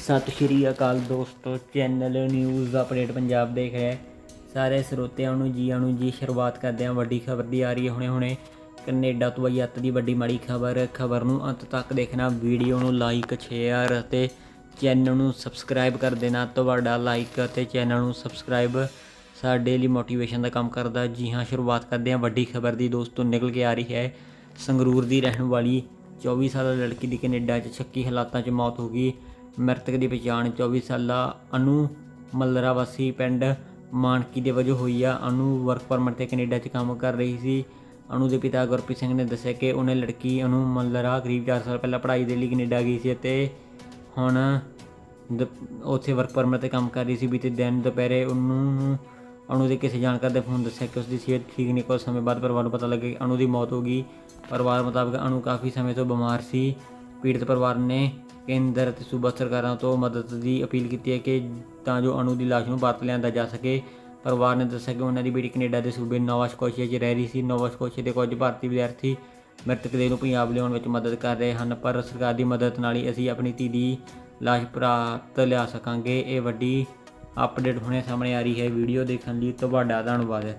ਸਤਿ ਸ਼੍ਰੀ ਅਕਾਲ ਦੋਸਤੋ, channel news update Punjab ਦੇਖ ਰਿਹਾ ਸਾਰੇ ਸਰੋਤਿਆਂ ਨੂੰ, ਜੀਆਂ ਨੂੰ ਜੀ ਸ਼ੁਰੂਆਤ ਕਰਦੇ ਹਾਂ। ਵੱਡੀ ਖਬਰ ਦੀ ਆ ਰਹੀ ਹੈ ਹੁਣੇ ਹੁਣੇ। ਕੈਨੇਡਾ ਤੋਂ ਆਈ ਅੱਤ ਦੀ ਵੱਡੀ ਮਾੜੀ ਖਬਰ। ਖਬਰ ਨੂੰ ਅੰਤ ਤੱਕ ਦੇਖਣਾ, ਵੀਡੀਓ ਨੂੰ ਲਾਈਕ ਸ਼ੇਅਰ ਅਤੇ ਚੈਨਲ ਨੂੰ ਸਬਸਕ੍ਰਾਈਬ ਕਰ ਦੇਣਾ। ਤੁਹਾਡਾ ਲਾਈਕ ਅਤੇ ਚੈਨਲ ਨੂੰ ਸਬਸਕ੍ਰਾਈਬ ਸਾਡੇ ਲਈ ਮੋਟੀਵੇਸ਼ਨ ਦਾ ਕੰਮ ਕਰਦਾ। ਜੀ ਹਾਂ, ਸ਼ੁਰੂਆਤ ਕਰਦੇ ਹਾਂ। ਵੱਡੀ ਖਬਰ ਦੀ ਦੋਸਤੋ, ਨਿਕਲ ਕੇ ਆ ਰਹੀ ਹੈ। ਸੰਗਰੂਰ ਦੀ ਰਹਿਣ ਵਾਲੀ 24 ਸਾਲਾ ਲੜਕੀ ਦੀ ਕੈਨੇਡਾ 'ਚ ਸ਼ੱਕੀ ਹਾਲਾਤਾਂ 'ਚ ਮੌਤ ਹੋ ਗਈ। ਮ੍ਰਿਤਕ ਦੀ ਪਛਾਣ 24 ਸਾਲਾ ਅਨੂ ਮੱਲਰਾ ਵਾਸੀ ਪਿੰਡ ਮਾਨਕੀ ਦੇ ਵਜੋਂ ਹੋਈ ਆ। ਅਨੂ ਵਰਕ ਪਰਮਿਟ ਤੇ ਕੈਨੇਡਾ 'ਚ ਕੰਮ ਕਰ ਰਹੀ ਸੀ। ਅਨੂ ਦੇ ਪਿਤਾ ਗੁਰਪ੍ਰੀਤ ਸਿੰਘ ਨੇ ਦੱਸਿਆ ਕਿ ਉਹਨੇ ਲੜਕੀ ਅਨੂ ਮੱਲਰਾ ਕਰੀਬ 4 ਸਾਲ ਪਹਿਲਾਂ ਪੜ੍ਹਾਈ ਦੇ ਲਈ ਕੈਨੇਡਾ ਗਈ ਸੀ ਅਤੇ ਹੁਣ ਦ- ਉੱਥੇ ਵਰਕ ਪਰਮਿਟ ਤੇ ਕੰਮ ਕਰ ਰਹੀ ਸੀ। ਬੀਤੇ ਦਿਨ ਦੁਪਹਿਰੇ ਉਹਨੂੰ ਅਨੂ ਦੇ ਕਿਸੇ ਜਾਣਕਾਰ ਦੇ ਫੋਨ ਦੱਸਿਆ ਕਿ ਉਸ ਦੀ ਸਿਹਤ ਠੀਕ ਨਹੀਂ। ਕੁਝ ਸਮੇਂ ਬਾਅਦ ਪਰਿਵਾਰ ਨੂੰ ਪਤਾ ਲੱਗਿਆ ਕਿ ਅਨੂ ਦੀ ਮੌਤ ਹੋ ਗਈ। ਪਰਿਵਾਰ ਮੁਤਾਬਕ ਅਨੂ ਕਾਫੀ ਸਮੇਂ ਤੋਂ ਬਿਮਾਰ ਸੀ। ਪੀੜਤ ਪਰਿਵਾਰ ਨੇ ਕੇਂਦਰ ਅਤੇ ਸੂਬਾ ਸਰਕਾਰਾਂ ਤੋਂ ਮਦਦ ਦੀ ਅਪੀਲ ਕੀਤੀ ਹੈ ਕਿ ਤਾਂ ਜੋ ਅਨੂ ਦੀ ਲਾਸ਼ ਨੂੰ ਭਾਰਤ ਲਿਆਂਦਾ ਜਾ ਸਕੇ। ਪਰਿਵਾਰ ਨੇ ਦੱਸਿਆ ਕਿ ਉਹਨਾਂ ਦੀ ਬੇਟੀ ਕੈਨੇਡਾ ਦੇ ਸੂਬੇ ਨੋਵਾ ਸਕੋਸ਼ੀਆ 'ਚ ਰਹਿ ਰਹੀ ਸੀ। ਨੋਵਾ ਸਕੋਸ਼ੀਆ ਦੇ ਕੁਝ ਭਾਰਤੀ ਵਿਦਿਆਰਥੀ ਮ੍ਰਿਤਕ ਦੇਹ ਨੂੰ ਪੰਜਾਬ ਲਿਆਉਣ ਵਿੱਚ ਮਦਦ ਕਰ ਰਹੇ ਹਨ, ਪਰ ਸਰਕਾਰ ਦੀ ਮਦਦ ਨਾਲ ਹੀ ਅਸੀਂ ਆਪਣੀ ਧੀ ਦੀ ਲਾਸ਼ ਪ੍ਰਾਪਤ ਲਿਆ ਸਕਾਂਗੇ। ਇਹ ਵੱਡੀ ਅਪਡੇਟ ਹੁਣੇ ਸਾਹਮਣੇ ਆ ਰਹੀ ਹੈ। ਵੀਡੀਓ ਦੇਖਣ ਲਈ ਤੁਹਾਡਾ ਧੰਨਵਾਦ।